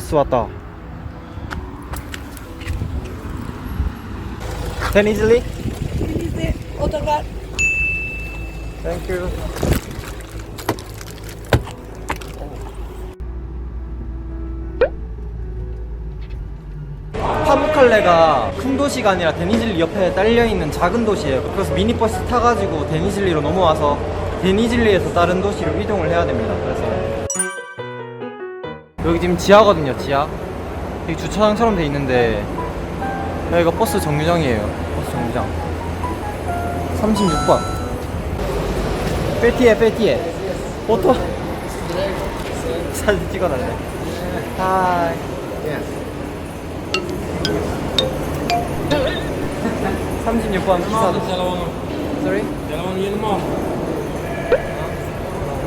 버스 왔다. Can easily? Otogar Thank you. 파무칼레가 큰 도시가 아니라 데니즐리 옆에 딸려 있는 작은 도시예요. 그래서 미니버스 타가지고 데니즐리로 넘어와서 데니즐리에서 다른 도시로 이동을 해야 됩니다. 그래서 여기 지금 지하거든요. 지하. 여기 주차장처럼 돼 있는데 여기가 버스 정류장이에요. 버스 정류장. 36번. 빼티에 빼티에 포토 사진 찍어달래 하이 36번 기사 Sorry?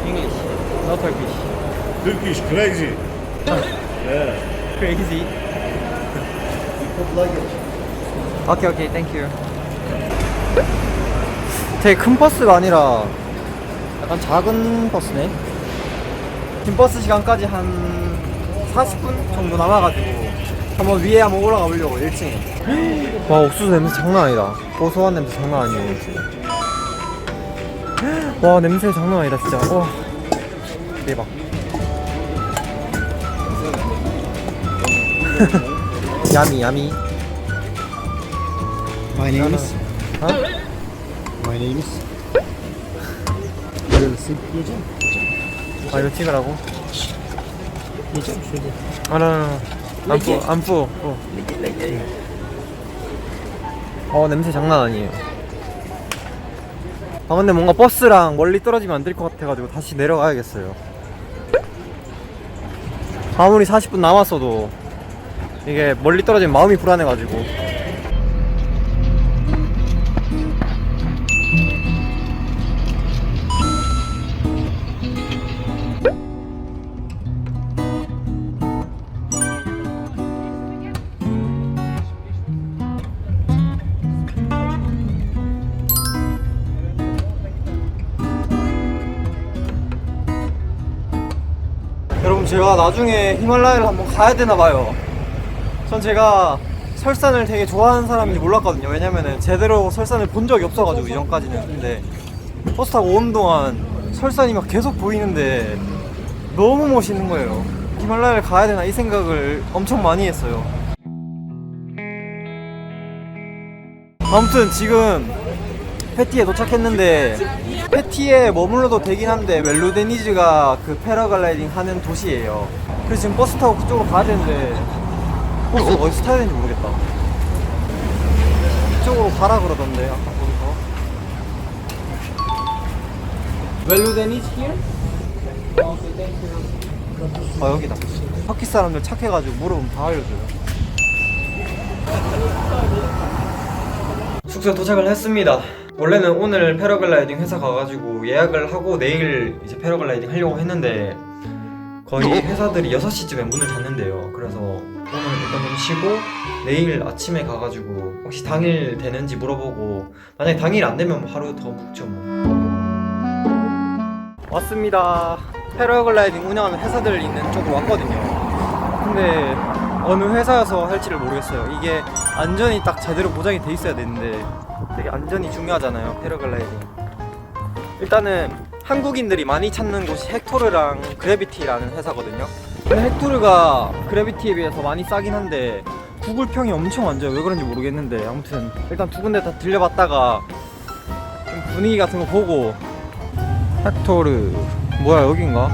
English Not Turkish Turkish crazy. Yeah. Crazy. 오케이 오케이 땡큐 되게 큰 버스가 아니라 약간 작은 버스네. 지금 버스 시간까지 한 40분 정도 남아가지고 한번 위에 한번 올라가 보려고 1층에. 와 옥수수 냄새 장난 아니다. 고소한 냄새 장난 아니에요 지금. 와 냄새 장난 아니다 진짜. 와. 대박 야미 야미 My name is. 어? My name is. Böyle sil. Yiyeceğim. 아 이거 찍으라고? Yiyeceğim şöyle. 아나 안뿌 안뿌 어. 어 냄새 장난 아니에요 아 근데 뭔가 버스랑 멀리 떨어지면 안 될 것 같아가지고 다시 내려가야겠어요 아무리 40분 남았어도 이게 멀리 떨어지면 마음이 불안해가지고 여러분 제가 나중에 히말라야를 한번 가야 되나 봐요. 전 제가 설산을 되게 좋아하는 사람인지 몰랐거든요. 왜냐면은 제대로 설산을 본 적이 없어가지고 이전까지는. 근데 버스 타고 오는 동안 설산이 막 계속 보이는데 너무 멋있는 거예요. 히말라야를 가야 되나 이 생각을 엄청 많이 했어요. 아무튼 지금 패티에 도착했는데 패티에 머물러도 되긴 한데 멜로데니즈가 그 패러글라이딩 하는 도시예요. 그래서 지금 버스 타고 그쪽으로 가야 되는데 버스 어디서 타야 되는지 모르겠다. 이쪽으로 가라 그러던데 아까 거기서. 멜로데니즈 here? 아 여기다. 터키 사람들 착해가지고 물어보면 다 알려줘요. 숙소에 도착을 했습니다. 원래는 오늘 패러글라이딩 회사 가가지고 예약을 하고 내일 이제 패러글라이딩 하려고 했는데 거의 회사들이 6시쯤에 문을 닫는데요. 그래서 오늘 일단 좀 쉬고 내일 아침에 가가지고 혹시 당일 되는지 물어보고 만약에 당일 안 되면 뭐 하루 더 묵죠 뭐. 왔습니다. 패러글라이딩 운영하는 회사들 있는 쪽으로 왔거든요. 근데 어느 회사여서 할지를 모르겠어요. 이게 안전이 딱 제대로 보장이 돼 있어야 되는데 되게 안전이 중요하잖아요. 패러글라이딩. 일단은 한국인들이 많이 찾는 곳이 헥토르랑 그래비티라는 회사거든요. 헥토르가 그래비티에 비해서 많이 싸긴 한데 구글 평이 엄청 안 좋아요. 왜 그런지 모르겠는데 아무튼 일단 두 군데 다 들려봤다가 좀 분위기 같은 거 보고 헥토르 뭐야 여긴가?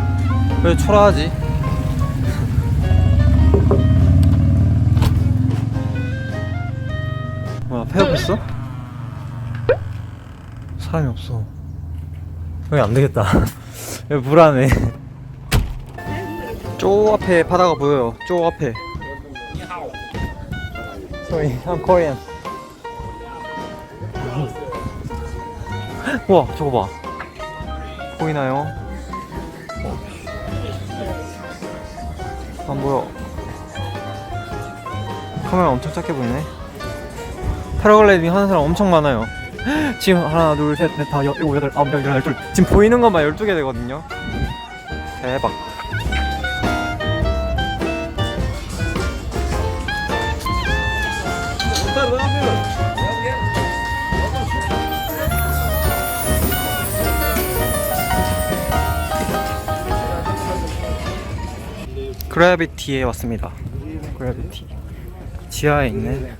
왜 초라하지? 뭐야 폐업했어? 사람이 없어 여기 안 되겠다 여기 불안해 저 앞에 바다가 보여요. 저 앞에. Sorry, I'm Korean. 우와 저거 봐. 보이나요? 어. 안 보여. 카메라 엄청 작게 보이네. 패러글라이딩 하는 사람 엄청 많아요. 지금 하나 둘 셋 넷다 일곱 여덟 아홉 열 열둘 지금 보이는 것만 12개 되거든요. 대박 그래비티에 왔습니다. 그래비티 지하에 있네.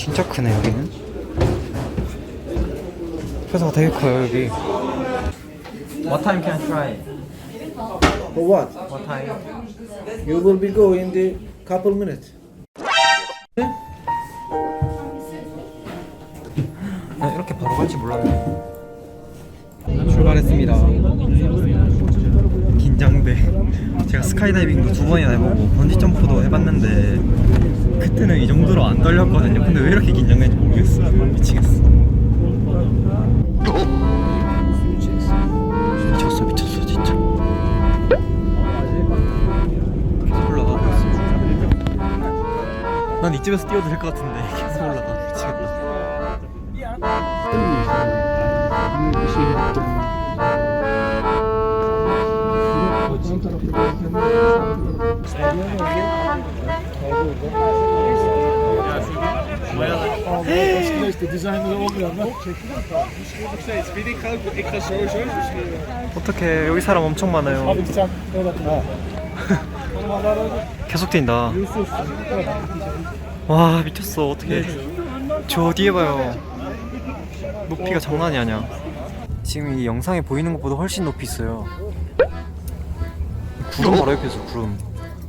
진짜 크네 여기는. 회사가 되게 커요 여기. What time can I try? For what? What time? You will be go in the couple minutes. 아, 이렇게 바로 갈지 몰랐네. 출발했습니다. 긴장돼. 제가 스카이다이빙도 두 번이나 해보고 번지 점프도 해봤는데 그때는 이 정도로 안 떨렸거든요. 근데 왜 이렇게 긴장되는지 모르겠어. 미치겠어. 이쯤에서 뛰어도 될 것 같은데 계속 올라가. 어떻게 여기 사람 엄청 많아요. 계속 뛴다. 와 미쳤어 어떻게 저 뒤에 봐요. 높이가 장난이 아니야. 지금 이 영상에 보이는 것보다 훨씬 높이 있어요. 구름 바로 옆에 있어 구름.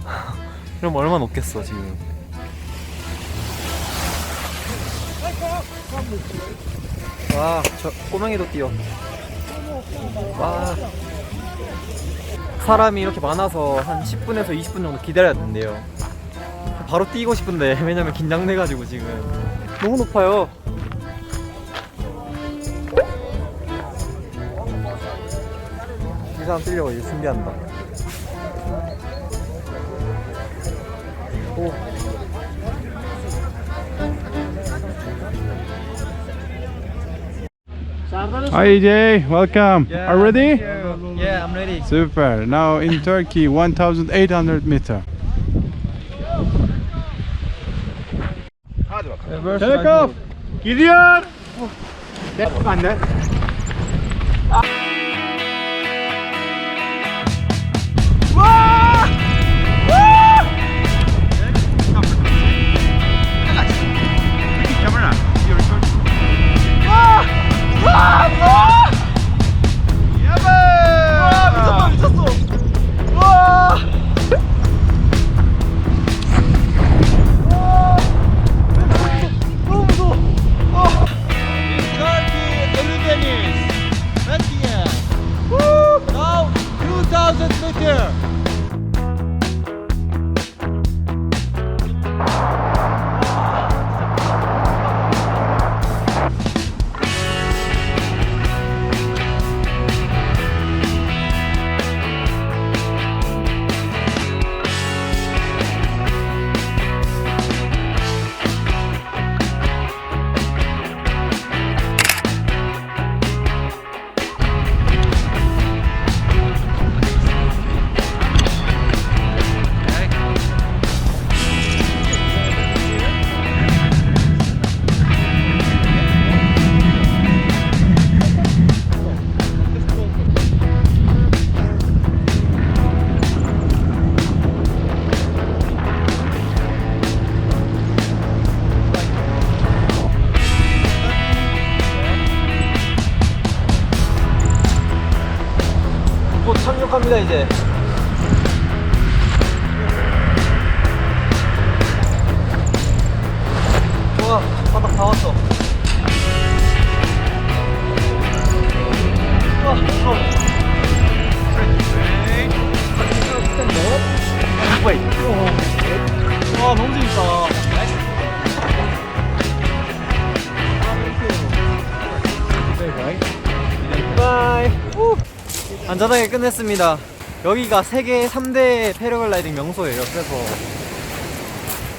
그럼 얼마나 높겠어 지금. 와, 저 꼬맹이도 뛰어. 와. 사람이 이렇게 많아서 한 10분에서 20분 정도 기다려야 된대요. 바로 뛰고 싶은데 왜냐면 긴장돼가지고 지금 너무 높아요. 이 사람 뛰려고 이제 준비한다. 오. Hi EJ, welcome. Are you ready? Yeah, I'm ready. Super. Now in Turkey, 1,800 meter. Hadi bakalım. Take off. Mode. Gidiyor. Oh. Anne. Ah! 착륙합니다 이제. 안전하게 끝냈습니다. 여기가 세계 3대 패러글라이딩 명소예요. 그래서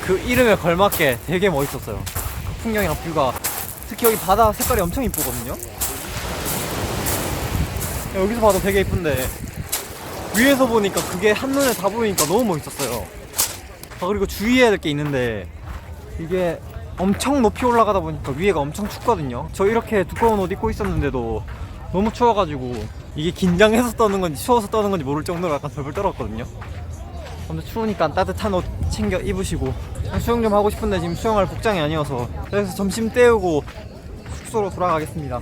그 이름에 걸맞게 되게 멋있었어요. 그 풍경이랑 뷰가 특히 여기 바다 색깔이 엄청 이쁘거든요. 여기서 봐도 되게 이쁜데 위에서 보니까 그게 한눈에 다 보이니까 너무 멋있었어요. 아, 그리고 주의해야 될 게 있는데 이게 엄청 높이 올라가다 보니까 위에가 엄청 춥거든요. 저 이렇게 두꺼운 옷 입고 있었는데도 너무 추워가지고 이게 긴장해서 떠는 건지 추워서 떠는 건지 모를 정도로 약간 벌벌 떨었거든요. 근데 추우니까 따뜻한 옷 챙겨 입으시고 수영 좀 하고 싶은데 지금 수영할 복장이 아니어서 그래서 점심 때우고 숙소로 돌아가겠습니다.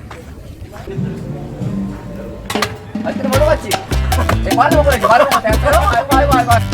아, 그럼 먹어봤지? 바로 먹어야지, 바로 먹어. 아이고, 아이고, 아이고.